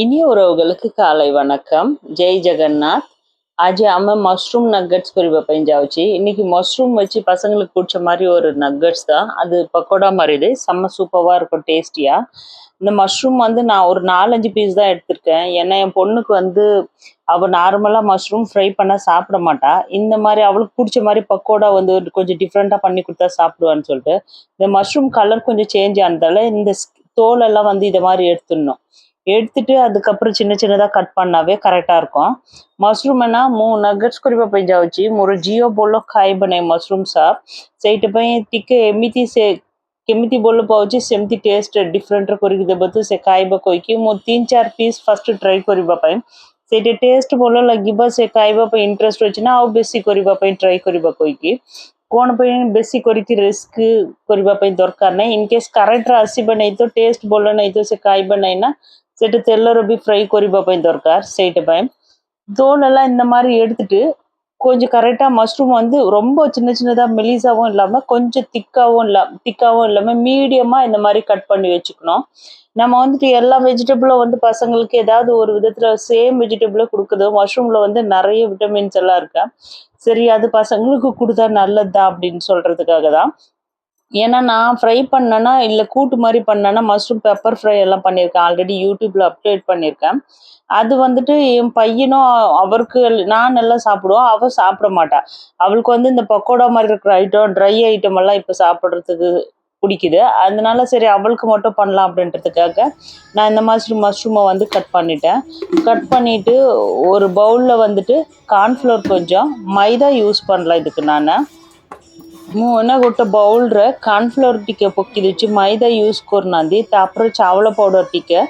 இனிய உறவுகளுக்கு காலை வணக்கம். ஜெய் ஜெகநாத். அஜய் அம்ம மஷ்ரூம் நக்கட்ஸ் குறிப்பை பஞ்சாவச்சு இன்னைக்கு மஷ்ரூம் வச்சு பசங்களுக்கு குடிச்ச மாதிரி ஒரு நக்கட்ஸ் தான். அது பக்கோடா மாதிரி இது. செம்ம சூப்பராக இருக்கும் டேஸ்டியாக இந்த மஷ்ரூம் வந்து நான் ஒரு நாலஞ்சு பீஸ் தான் எடுத்திருக்கேன். ஏன்னா என் பொண்ணுக்கு வந்து அவள் நார்மலாக மஷ்ரூம் ஃப்ரை பண்ணால் சாப்பிட மாட்டா. இந்த மாதிரி அவளுக்கு பிடிச்ச மாதிரி பக்கோடா வந்து கொஞ்சம் டிஃப்ரெண்ட்டாக பண்ணி கொடுத்தா சாப்பிடுவான்னு சொல்லிட்டு இந்த மஷ்ரூம் கலர் கொஞ்சம் சேஞ்ச் ஆனதால இந்த தோலெல்லாம் வந்து இதை மாதிரி எடுத்துடணும். எடுத்துட்டு அதுக்கப்புறம் சின்ன சின்னதாக கட் பண்ணாவே கரெக்டாக இருக்கும் மஷ்ரூம்னா மூணு நகட்ஸ் குறிப்பாக பெஞ்சா வச்சு ஒரு ஜியோ బోల్లో కాయ బనే మష్రూమ్ సాబ్ ସେଇటిପାଇଁ ଟିକେ ଏମିତି ସେ କେମିତି ବୋଲ ପାଉଛି ସେମିତି ଟେଷ୍ଟ ଡିଫରେଣ୍ଟର କରିକି ଦେବ ତ ସେ ଖାଇବା କହିକି ମୁଁ ତିନି ଚାରି ପିସ୍ ଫାର୍ଷ୍ଟ ଟ୍ରାଏ କରିବା ପାଇଁ ସେଇଠି ଟେଷ୍ଟ ଭଲ ଲାଗିବ ସେ ଖାଇବା ପାଇଁ ଇଣ୍ଟରେଷ୍ଟ ଅଛି ନା ଆଉ ବେଶୀ କରିବା ପାଇଁ ଟ୍ରାଏ କରିବା କହିକି କ'ଣ ପାଇଁ ବେଶୀ କରିକି ରିସ୍କ କରିବା ପାଇଁ ଦରକାର ନାହିଁ ଇନ୍ କେସ୍ କରେଣ୍ଟର ଆସିବ ନାହିଁ ତ ଟେଷ୍ଟ ଭଲ ନାହିଁ ତ ସେ ଖାଇବା ନାହିଁ ନା ସେଇଟା ତେଲର ବି ଫ୍ରାଏ କରିବା ପାଇଁ ଦରକାର ସେଇଟା ପାଇଁ தோலெல்லாம் இந்த மாதிரி எடுத்துட்டு கொஞ்சம் கரெக்டாக மஷ்ரூம் வந்து ரொம்ப சின்ன சின்னதாக மெலிசாவும் இல்லாமல் கொஞ்சம் திக்காவும் இல்லாம திக்காவும் இல்லாமல் மீடியமாக இந்த மாதிரி கட் பண்ணி வச்சுக்கணும் நம்ம வந்துட்டு எல்லா வெஜிடபிளும் வந்து பசங்களுக்கு ஏதாவது ஒரு விதத்தில் சேம் வெஜிடபிளை கொடுக்குது மஷ்ரூமில் வந்து நிறைய விட்டமின்ஸ் எல்லாம் இருக்கு சரி அது பசங்களுக்கு கொடுத்தா நல்லதுதான் அப்படின்னு சொல்கிறதுக்காக தான் ஏன்னா நான் ஃப்ரை பண்ணேன்னா இல்லை கூட்டு மாதிரி பண்ணேன்னா மஷ்ரூம் பெப்பர் ஃப்ரை எல்லாம் பண்ணியிருக்கேன். ஆல்ரெடி யூடியூப்ல அப்டேட் பண்ணியிருக்கேன். அது வந்துட்டு என் பையனும் அவருக்கு நான் நல்லா சாப்பிடுவோம். அவள் சாப்பிட மாட்டா. அவளுக்கு வந்து இந்த பக்கோடா மாதிரி இருக்கிற ஐட்டம் ட்ரை ஐட்டம் எல்லாம் இப்போ சாப்பிட்றதுக்கு பிடிக்குது. அதனால சரி அவளுக்கு மட்டும் பண்ணலாம் அப்படின்றதுக்காக நான் இந்த மாதிரி மஷ்ரூமை வந்து கட் பண்ணிட்டேன். கட் பண்ணிட்டு ஒரு பவுலில் வந்துட்டு கார்ன்ஃப்ளவர் கொஞ்சம் மைதா யூஸ் பண்ணலாம் இதுக்கு நான். ମୁଁ ଗୋଟେ ବାଉଲ୍ରେ କର୍ଣ୍ଣଫ୍ଲୋର୍ ଟିକେ ପକାଇ ଦେଉଛି ମଇଦା ୟୁଜ୍ କରୁନାହାନ୍ତି ତାପରେ ଚାଉଳ ପାଉଡ଼ର୍ ଟିକେ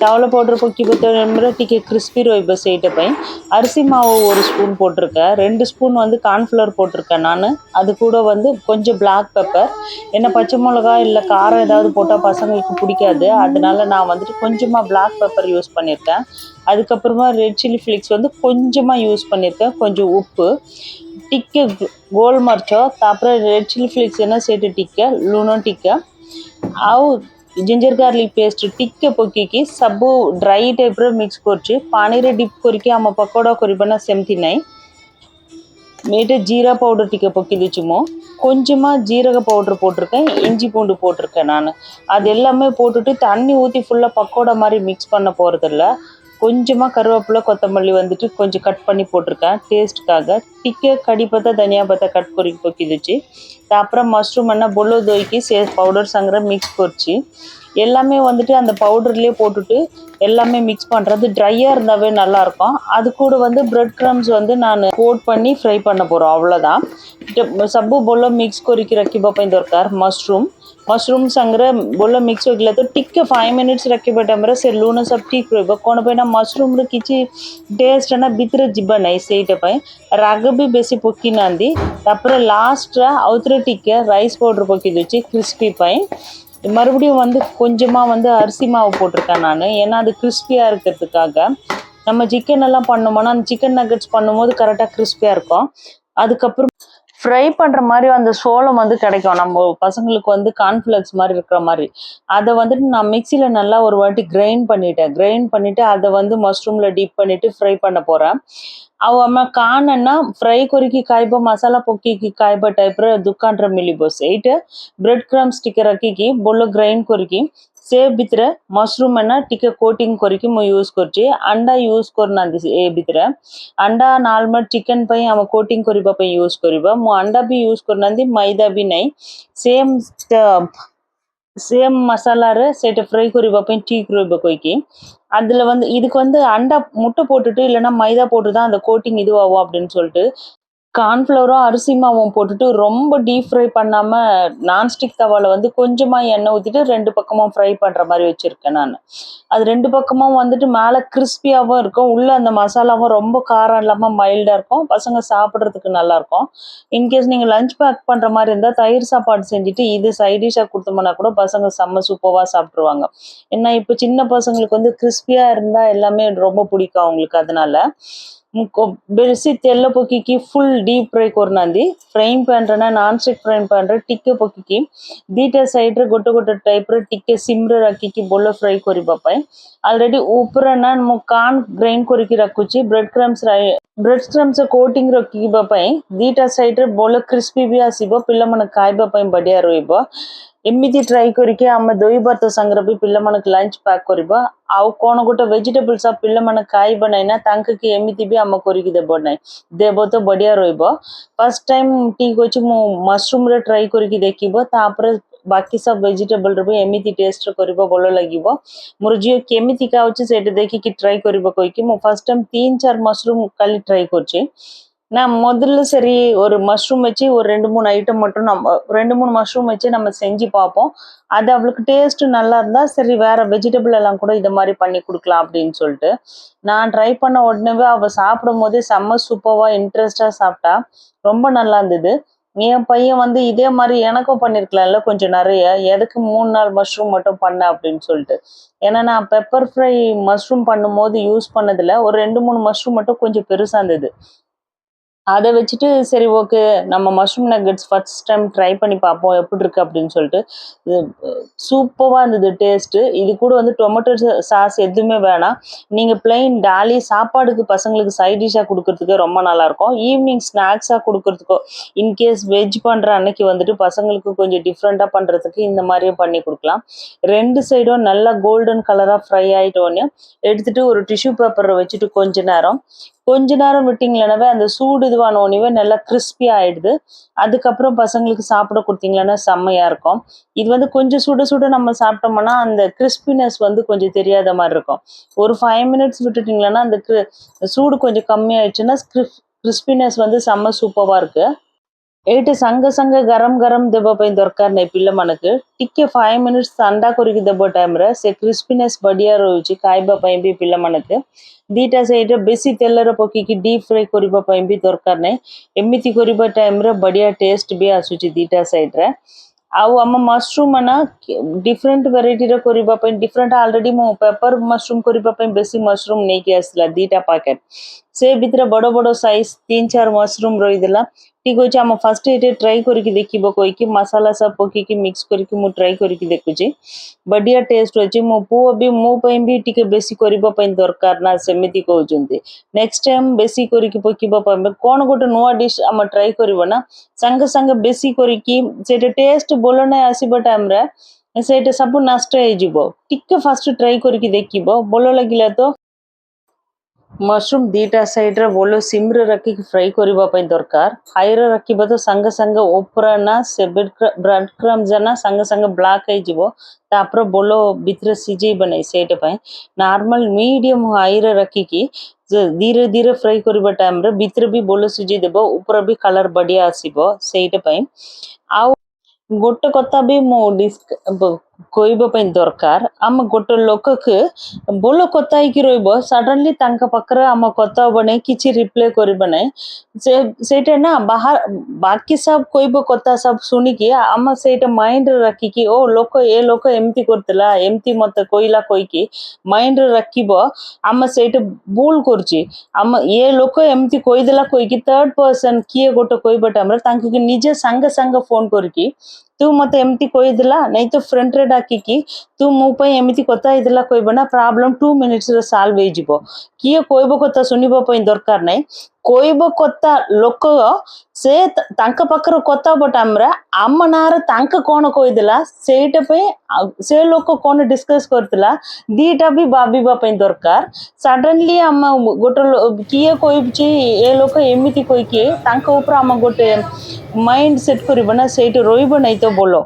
ଚାଉଳ ପାଉଡ଼ର୍ ପକାଇବା ଟାଇମ୍ରେ ଟିକେ கிறிஸ்பி ରହିବ ସେଇଟା ପାଇଁ அரிசி மாவு ஒரு ஸ்பூன் போட்டிருக்கேன் ரெண்டு ஸ்பூன் வந்து கார்ன்ஃப்ளவர் போட்டிருக்கேன் நான் அது கூட வந்து கொஞ்சம் பிளாக் பெப்பர் ஏன்னா பச்சை மிளகா இல்லை காரம் ஏதாவது போட்டால் பசங்களுக்கு பிடிக்காது அதனால நான் வந்துட்டு கொஞ்சமாக பிளாக் பெப்பர் யூஸ் பண்ணியிருக்கேன் அதுக்கப்புறமா ரெட் சில்லி ஃப்ளேக்ஸ் வந்து கொஞ்சமாக யூஸ் பண்ணியிருக்கேன் கொஞ்சம் உப்பு ટીકે ગોળ મરચો તાપરે રેડ ચીલી ફ્લેક્સ એના સેટ ટીકે લૂણો ટીકે આઉ జింజర్ గార్లిక్ పేస్ట్ టిక్కే పొక్కికి సబ్బు డ్రై టైప్ర మిక్స్ కొరిచి పానీరే డిప్ பக்கோடா ఆమె పకోడా కొరిబన సెమ్తినాయి மேட்டு ஜீரா பவுடர் டிக்க பொக்கிலிச்சுமோ கொஞ்சமாக ஜீரக பவுடர் போட்டிருக்கேன் இஞ்சி பூண்டு போட்டிருக்கேன் நான் அது எல்லாமே போட்டுட்டு தண்ணி ஊற்றி ஃபுல்லாக பக்கோடா மாதிரி மிக்ஸ் பண்ண போகிறதில்ல கொஞ்சமாக கருவேப்பிலை கொத்தமல்லி வந்துட்டு கொஞ்சம் கட் பண்ணி போட்டிருக்கேன். டேஸ்ட்டுக்காக டிக்க கடி பார்த்தா தனியா பார்த்தா கட் கொறிக்கு பொக்கிதுச்சு அப்புறம் மஷ்ரூம் என்ன பொல்லோ தோய்க்கி சே பவுடர் சங்கிற மிக்ஸ் பொறிச்சு எல்லாமே வந்துட்டு அந்த பவுடர்லேயே போட்டுட்டு எல்லாமே மிக்ஸ் பண்ணுறது ட்ரையாக இருந்தாவே நல்லாயிருக்கும். அது கூட வந்து ப்ரெட் க்ரம்ஸ் வந்து நான் கோட் பண்ணி ஃப்ரை பண்ண போகிறோம் அவ்வளோதான் சப்பு பொல்லோ மிக்ஸ் கொறிக்கு ரக்கி பாப்பா ஒரு கார் மஷ்ரூம் ସାଙ୍ଗରେ ଭଲ ମିକ୍ସ ହୋଇଗଲା ତ ଟିକେ ଫାଇଭ୍ ମିନିଟ୍ସ ରଖିବା ଟାଇମ୍ରେ ସେ ଲୁଣ ସବୁ ଠିକ୍ ରହିବ କ'ଣ ପାଇଁ ନା ମଶରୁମ୍ରେ କିଛି ଟେଷ୍ଟ ନା ଭିତରେ ଯିବ ନାହିଁ ସେଇଟା ପାଇଁ ରାଗ ବି ବେଶୀ ପକେଇ ନାହାନ୍ତି ତାପରେ ଲାଷ୍ଟରେ ଆଉଥରେ ଟିକେ ରାଇସ୍ பவுடர் ପକେଇ ଦେଉଛି கிறிஸ்பி ପାଇଁ மறுபடியும் வந்து கொஞ்சமாக வந்து அரிசி மாவு போட்டிருக்கேன் நான் ஏன்னா அது கிறிஸ்பியாக இருக்கிறதுக்காக நம்ம சிக்கன் எல்லாம் பண்ணோம்னா அந்த சிக்கன் நக்கெட்ஸ் பண்ணும்போது கரெக்டாக கிறிஸ்பியாக இருக்கும் அதுக்கப்புறம் ஃப்ரை பண்ணுற மாதிரி அந்த சோளம் வந்து கிடைக்கும். நம்ம பசங்களுக்கு வந்து கார்ன்ஃப்ளெக்ஸ் மாதிரி இருக்கிற மாதிரி. அதை வந்துட்டு நான் மிக்சியில் நல்லா ஒரு வாட்டி கிரைண்ட் பண்ணிட்டேன். கிரைண்ட் பண்ணிவிட்டு அதை வந்து மஷ்ரூமில் டிப் பண்ணிவிட்டு ஃப்ரை பண்ண போகிறேன் ಅವು ಅಮ್ಮ ಕಾಣನ್ನ ಫ್ರೈ ಕೊರಿಕಿ ಕಾಯ್ಬ ಮಸಾಲಾ ಪೊಕ್ಕಿಕಿ ಕಾಯ್ಬ ಟೈಪ್ ದುಕ್ಕಾಂಡ್ರ ಮಿಲಿ ಬೋಸ್ ಏಟ್ ಬ್ರೆಡ್ ಕ್ರಮ್ ಸ್ಟಿಕ್ಕರ್ ಅಕ್ಕಿಕಿ ಬೊಳ್ಳು ಗ್ರೈಂಡ್ ಕೊರಿಕಿ ସେ ଭିତରେ ମସରୁମ୍ ନା ଟିକେ କୋଟିଂ କରିକି ମୁଁ ୟୁଜ୍ କରୁଛି ଅଣ୍ଡା ୟୁଜ୍ କରୁନାହାନ୍ତି ସେ- ଏ ଭିତରେ ଅଣ୍ଡା ନର୍ମାଲ ଚିକେନ୍ ପାଇଁ ଆମେ କୋଟିଂ କରିବା ପାଇଁ ୟୁଜ୍ କରିବା ମୁଁ ଅଣ୍ଡା ବି ୟୁଜ୍ କରୁନାହାନ୍ତି ମଇଦା ବି ନାହିଁ ସେମ୍ சேம் மசாலாரை சேட்டை ஃப்ரை କରିବା ପାଇଁ ଠିକ୍ ରହିବ କହିକି அதில் வந்து இதுக்கு வந்து அண்டா முட்டை போட்டுட்டு இல்லைன்னா மைதா போட்டு தான் அந்த கோட்டிங் இதுவாகும் அப்படின்னு சொல்லிட்டு கார்ன்ஃப்ளவரும் அரிசி மாவும் போட்டுட்டு ரொம்ப டீப் ஃப்ரை பண்ணாமல் நான்ஸ்டிக் தவாவில் வந்து கொஞ்சமாக எண்ணெய் ஊற்றிட்டு ரெண்டு பக்கமும் ஃப்ரை பண்ணுற மாதிரி வச்சுருக்கேன் நான். அது ரெண்டு பக்கமும் வந்துட்டு மேலே கிறிஸ்பியாகவும் இருக்கும். உள்ளே அந்த மசாலாவும் ரொம்ப காரம் இல்லாமல் மைல்டாக இருக்கும். பசங்க சாப்பிட்றதுக்கு நல்லாயிருக்கும். இன்கேஸ் நீங்கள் லஞ்ச் பேக் பண்ணுற மாதிரி இருந்தால் தயிர் சாப்பாடு செஞ்சுட்டு இது சைட் கொடுத்தோம்னா கூட பசங்க செம்ம சூப்பராக சாப்பிட்ருவாங்க ஏன்னா இப்போ சின்ன பசங்களுக்கு வந்து கிறிஸ்பியாக இருந்தால் எல்லாமே ரொம்ப பிடிக்கும் அவங்களுக்கு. அதனால பெருசி தெல்ல பொக்கிக்கு ஃபுல் டீப் ಫ್ರೈ ಕೊರ್ನಂದಿ ಫ್ರೈನ್ ಪ್ಯಾನ್ ರನ ನಾನ್ ಸ್ಟಿಕ್ ಫ್ರೈನ್ ಪ್ಯಾನ್ ರ ಟಿಕ್ಕೆ ಪೊಕ್ಕಿಕಿ ದೀಟ ಸೈಡ್ ರ ಗೊಟ್ಟ ಗೊಟ್ಟ ಟೈಪ್ ರ ಟಿಕ್ಕೆ ಸಿಮ್ ರ ರಾಕಿಕಿ ಬೊಲ್ಲ ಫ್ರೈ ಕೊರಿ ಬಾಪಾಯ್ ಆಲ್ರೆಡಿ ऊपर न मु कान ग्राइंड करके रखुची bread crumbs bread crumbs coating रखी बापाय್ ದೀಟ ಸೈಡ್ ರ ಬೊಲ್ಲ ಕ್ರಿಸ್ಪಿ ಬಿ ಆಸಿಬೋ ಪಿಲ್ಲ ಮನ ಕಾಯ್ಬಾ ಪೈ ಬಡಿಯಾ ರೋಯಿಬೋ ଏମିତି ଟ୍ରାଏ କରିକି ଆମେ ଦହି ଭାତ ସାଙ୍ଗରେ ବି ପିଲାମାନଙ୍କୁ ଲଞ୍ଚ ପ୍ୟାକ୍ କରିବା ଆଉ କ'ଣ ଗୋଟେ ଭେଜିଟେବଲ୍ ସପ୍ ପିଲାମାନେ ଖାଇବ ନାହିଁ ନା ତାଙ୍କେ ଏମିତି ବି ଆମେ କରିକି ଦେବ ନାହିଁ ଦେବ ତ ବଢ଼ିଆ ରହିବ ଫାର୍ଷ୍ଟ ଟାଇମ୍ ଠିକ୍ ଅଛି ମୁଁ ମସରୁମ୍ରେ ଟ୍ରାଏ କରିକି ଦେଖିବ ତାପରେ ବାକି ସବୁ ଭେଜିଟେବଲ୍ରେ ବି ଏମିତି ଟେଷ୍ଟ କରିବ ଭଲ ଲାଗିବ ମୋର ଝିଅ କେମିତି ଖାଉଛି ସେଇଟା ଦେଖିକି ଟ୍ରାଏ କରିବ କହିକି ମୁଁ ଫାର୍ଷ୍ଟ ଟାଇମ୍ ତିନି ଚାରି ମସରୁମ୍ କାଲି ଟ୍ରାଏ କରୁଛି நான் முதல்ல சரி ஒரு மஷ்ரூம் வச்சு ஒரு ரெண்டு மூணு ஐட்டம் மட்டும் நம்ம ரெண்டு மூணு மஷ்ரூம் வச்சு நம்ம செஞ்சு பார்ப்போம். அது அவளுக்கு டேஸ்ட் நல்லா இருந்தா சரி வேற வெஜிடபிள் எல்லாம் கூட இதை மாதிரி பண்ணி கொடுக்கலாம் அப்படின்னு சொல்லிட்டு. நான் ட்ரை பண்ண உடனே அவ சாப்பிடும் போதே செம்ம சூப்பராக இன்ட்ரெஸ்டாக சாப்பிட்டா. ரொம்ப நல்லா இருந்தது. என் பையன் வந்து இதே மாதிரி எனக்கும் பண்ணிருக்கலாம்ல கொஞ்சம் நிறைய. எதுக்கு மூணு நாள் மஷ்ரூம் மட்டும் பண்ண அப்படின்னு சொல்லிட்டு. ஏன்னா நான் பெப்பர் ஃப்ரை மஷ்ரூம் பண்ணும்போது யூஸ் பண்ணதுல ஒரு ரெண்டு மூணு மஷ்ரூம் மட்டும் கொஞ்சம் பெருசா இருந்தது. அதை வச்சுட்டு சரி ஓகே நம்ம mushroom nuggets first time try பண்ணி பார்ப்போம். எப்படி இருக்கு அப்படின்னு சொல்லிட்டு. சூப்பராக இருந்தது டேஸ்ட்டு இது கூட வந்து டொமேட்டோ சாஸ் எதுவுமே வேணாம். நீங்கள் பிளெயின் டாலி சாப்பாடுக்கு பசங்களுக்கு சைட் டிஷ்ஷாக கொடுக்கறதுக்கு ரொம்ப நல்லாயிருக்கும். ஈவினிங் ஸ்நாக்ஸாக கொடுக்கறதுக்கோ இன்கேஸ் வெஜ் பண்ணுற அன்னைக்கு வந்துட்டு பசங்களுக்கு கொஞ்சம் டிஃப்ரெண்ட்டாக பண்ணுறதுக்கு இந்த மாதிரியே பண்ணி கொடுக்கலாம். ரெண்டு சைடும் நல்லா கோல்டன் கலராக ஃப்ரை ஆகிட்டோன்னே எடுத்துகிட்டு ஒரு டிஷ்யூ பேப்பரை வச்சுட்டு கொஞ்ச நேரம். கொஞ்ச நேரம் விட்டிங்களேனாவே அந்த சூடு மெதுவான உணவு நல்லா கிறிஸ்பி ஆயிடுது. அதுக்கப்புறம் பசங்களுக்கு சாப்பிட கொடுத்தீங்களன்னா செம்மையா இருக்கும். இது வந்து கொஞ்சம் சுட சுட நம்ம சாப்பிட்டோம்னா அந்த கிறிஸ்பினஸ் வந்து கொஞ்சம் தெரியாத மாதிரி இருக்கும். ஒரு ஃபைவ் மினிட்ஸ் விட்டுட்டிங்களன்னா அந்த சூடு கொஞ்சம் கம்மியாயிடுச்சுன்னா கிறிஸ்பினஸ் வந்து செம்ம சூப்பராக இருக்கு. ଏଇଠି ସାଙ୍ଗେ ସାଙ୍ଗେ ଗରମ ଗରମ ଦେବା ପାଇଁ ଦରକାର ନାହିଁ ପିଲାମାନଙ୍କୁ ଟିକେ ଫାଇଭ୍ ମିନିଟ୍ସ ଥଣ୍ଡା କରିକି ଦେବ ଟାଇମ୍ରେ ସେ କ୍ରିସ୍ପିନେସ୍ ବଢିଆ ରହୁଛି ଖାଇବା ପାଇଁ ବି ପିଲାମାନଙ୍କୁ ଦିଟା ସାଇଡ୍ରେ ବେଶୀ ତେଲରେ ପକେଇକି ଡିପ୍ ଫ୍ରାଏ କରିବା ପାଇଁ ବି ଦରକାର ନାହିଁ ଏମିତି କରିବା ଟାଇମ୍ରେ ବଢିଆ ଟେଷ୍ଟ ବି ଆସୁଛି ଦିଟା ସାଇଡ୍ରେ ଆଉ ଆମ ମସରୁମ୍ ନା ଡିଫରେଣ୍ଟ ଭେରାଇଟିର କରିବା ପାଇଁ ଡିଫରେଣ୍ଟ ଅଲରେଡି ମୁଁ ପେପର ମସରୁମ୍ କରିବା ପାଇଁ ବେଶୀ ମସରୁମ୍ ନେଇକି ଆସିଥିଲା ଦିଟା ପ୍ୟାକେଟ୍ ସେ ଭିତରେ ବଡ଼ ବଡ଼ ସାଇଜ୍ ତିନି ଚାରି ମସରୁମ୍ ରହିଥିଲା ଠିକ୍ ଅଛି ଆମ ଫାର୍ଷ୍ଟ ଏଇଟା ଟ୍ରାଏ କରିକି ଦେଖିବ କହିକି ମସଲା ସବୁ ପକେଇକି ମିକ୍ସ କରିକି ମୁଁ ଟ୍ରାଏ କରିକି ଦେଖୁଛି ବଢିଆ ଟେଷ୍ଟ ଅଛି ମୋ ପୁଅ ବି ମୋ ପାଇଁ ବି ଟିକେ ବେଶୀ କରିବା ପାଇଁ ଦରକାର ନା ସେମିତି କହୁଛନ୍ତି ନେକ୍ସଟ ଟାଇମ୍ ବେଶୀ କରିକି ପକେଇବା ପାଇଁ କ'ଣ ଗୋଟେ ନୂଆ ଡିସ୍ ଆମେ ଟ୍ରାଏ କରିବ ନା ସାଙ୍ଗେ ସାଙ୍ଗେ ବେଶୀ କରିକି ସେଇଟା ଟେଷ୍ଟ ଭଲ ନାହିଁ ଆସିବା ଟାଇମ୍ରେ ସେଇଟା ସବୁ ନଷ୍ଟ ହେଇଯିବ ଟିକେ ଫାର୍ଷ୍ଟ ଟ୍ରାଏ କରିକି ଦେଖିବ ଭଲ ଲାଗିଲା ତ ମସରୁମ୍ ଦିଟା ସାଇଡ୍ରେ ଭଲ ସିମ୍ରେ ରଖିକି ଫ୍ରାଏ କରିବା ପାଇଁ ଦରକାର ହାଇରେ ରଖିବ ତ ସାଙ୍ଗେ ସାଙ୍ଗେ ଉପରେ ନା ସେ ବ୍ରେଡ୍ କ୍ରମ୍ସ ନା ସାଙ୍ଗେ ସାଙ୍ଗେ ବ୍ଲାକ୍ ହେଇଯିବ ତାପରେ ଭଲ ଭିତରେ ସିଝେଇବ ନାହିଁ ସେଇଟା ପାଇଁ ନର୍ମାଲ ମିଡ଼ିୟମ୍ ହାଇରେ ରଖିକି ଯେ ଧୀରେ ଧୀରେ ଫ୍ରାଏ କରିବା ଟାଇମ୍ରେ ଭିତରେ ବି ଭଲ ସିଝେଇ ଦେବ ଉପରେ ବି କଲର୍ ବଢିଆ ଆସିବ ସେଇଟା ପାଇଁ ଆଉ ଗୋଟେ କଥା ବି ମୁଁ ଡିସ୍କ ಕೊಯ್ಬ ಪೈನ್ ದೊರ್ಕಾರ್ ಅಮ್ಮ ಗೊಟ್ಟ ಲೊಕಕ್ ಬೋಲ ಕೊತ್ತಾಯಿಕಿ ರೊಯ್ಬ ಸಡನ್ಲಿ ತಂಕ ಪಕ್ಕರ ಅಮ್ಮ ಕೊತ್ತ ಬಣೆ ಕಿಚಿ ರಿಪ್ಲೈ করি ಬಣೆ সেইটা না, বাহার, বাকি সব কইব কথা সব শুনিকি আমার সেইটা মাইন্ড রাখি কি, ও লোক, এ লোক এমতি করতেলা, এমতি মতে কইলা কইকি মাইন্ড রাখিব আমার সেইটা ভুল করছি। আমার এ লোক এমতি কইদেলা কইকি থার্ড পর্সন কিয়ে গোটে কইব টাইমরে তাঙ্কে নিজে সাঙ্গে সাঙ্গে ফোন করিকি ତୁ ମତେ ଏମିତି କହିଦେଲା ନାଇଁ ତ ଫ୍ରେଣ୍ଡରେ ଡାକିକି ତୁ ମୋ ପାଇଁ ଏମିତି କଥା ହେଇଥିଲା କହିବ ନା ପ୍ରୋବ୍ଲେମ ଟୁ ମିନିଟ୍ସରେ ସଲ୍ଭ ହେଇଯିବ କିଏ କହିବ କଥା ଶୁଣିବା ପାଇଁ ଦରକାର ନାହିଁ କହିବ କଥା ଲୋକ ସେ ତା- ତାଙ୍କ ପାଖରେ କଥା ହବ ଟାଇମ୍ରେ ଆମ ନାଁରେ ତାଙ୍କ କ'ଣ କହିଦେଲା ସେଇଟା ପାଇଁ ଆଉ ସେ ଲୋକ କ'ଣ ଡିସ୍କସ୍ କରିଥିଲା ଦିଟା ବି ଭାବିବା ପାଇଁ ଦରକାର ସଡନଲି ଆମ ଗୋଟେ ଲୋ- କିଏ କହିଛି ଏ ଲୋକ ଏମିତି କହିକି ତାଙ୍କ ଉପରେ ଆମ ଗୋଟେ ମାଇଣ୍ଡ ସେଟ୍ କରିବ ନା ସେଇଠି ରହିବ ନାହିଁ ତ ଭଲ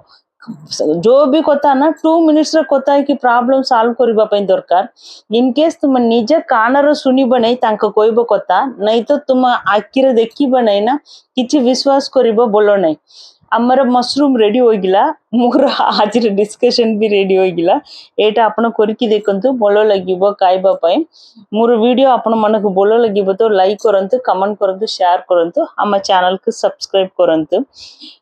ଯୋଉ ବି କଥା ନା ଟୁ ମିନିଟ୍ସରେ କଥା ହେଇକି ପ୍ରୋବ୍ଲେମ ସଲ୍ଭ କରିବା ପାଇଁ ଦରକାର ଇନ୍ କେସ୍ ତୁମେ ନିଜେ କାନରେ ଶୁଣିବ ନାହିଁ ତାଙ୍କ କହିବ କଥା ନାଇଁ ତ ତୁମ ଆଖିରେ ଦେଖିବ ନାହିଁ ନା କିଛି ବିଶ୍ୱାସ କରିବ ଭଲ ନାହିଁ ଆମର ମସରୁମ୍ ରେଡି ହୋଇଗଲା ମୋର ଆଜିର ଡିସ୍କସନ୍ ବି ରେଡି ହୋଇଗଲା ଏଇଟା ଆପଣ କରିକି ଦେଖନ୍ତୁ ଭଲ ଲାଗିବ ଖାଇବା ପାଇଁ ମୋର ଭିଡ଼ିଓ ଆପଣମାନଙ୍କୁ ଭଲ ଲାଗିବ ତ ଲାଇକ୍ କରନ୍ତୁ କମେଣ୍ଟ କରନ୍ତୁ ஷேர் କରନ୍ତୁ ଆମ சேனலுக்கு சப்ஸ்கிரைப் କରନ୍ତୁ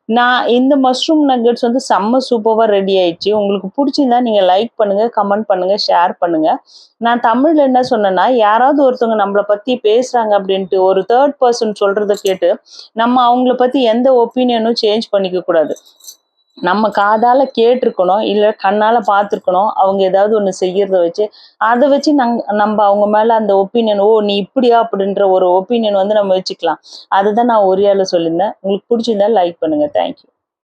நான் இந்த மஷ்ரூம் நக்கெட்ஸ் வந்து செம்ம சூப்பராக ரெடி ஆயிடுச்சு உங்களுக்கு பிடிச்சிருந்தா நீங்கள் லைக் பண்ணுங்க கமெண்ட் பண்ணுங்க ஷேர் பண்ணுங்க நான் தமிழ்ல என்ன சொன்னேன்னா யாராவது ஒருத்தவங்க நம்மளை பத்தி பேசுறாங்க அப்படின்ட்டு ஒரு தேர்ட் பர்சன் சொல்றத கேட்டு நம்ம அவங்கள பத்தி எந்த ஒப்பீனியனும் சேஞ்ச் பண்ணிக்க கூடாது நம்ம காதால கேட்டிருக்கணும் இல்ல கண்ணால பார்த்துருக்கணும் அவங்க ஏதாவது ஒண்ணு செய்யறத வச்சு அதை வச்சு நங் நம்ம அவங்க மேல அந்த ஒப்பீனியன் ஓ நீ இப்படியா அப்படின்ற ஒரு ஒப்பீனியன் வந்து நம்ம வச்சுக்கலாம். அதுதான் நான் ஒரே ஆளு சொல்லியிருந்தேன். உங்களுக்கு பிடிச்சிருந்தா லைக் பண்ணுங்க. தேங்க்யூ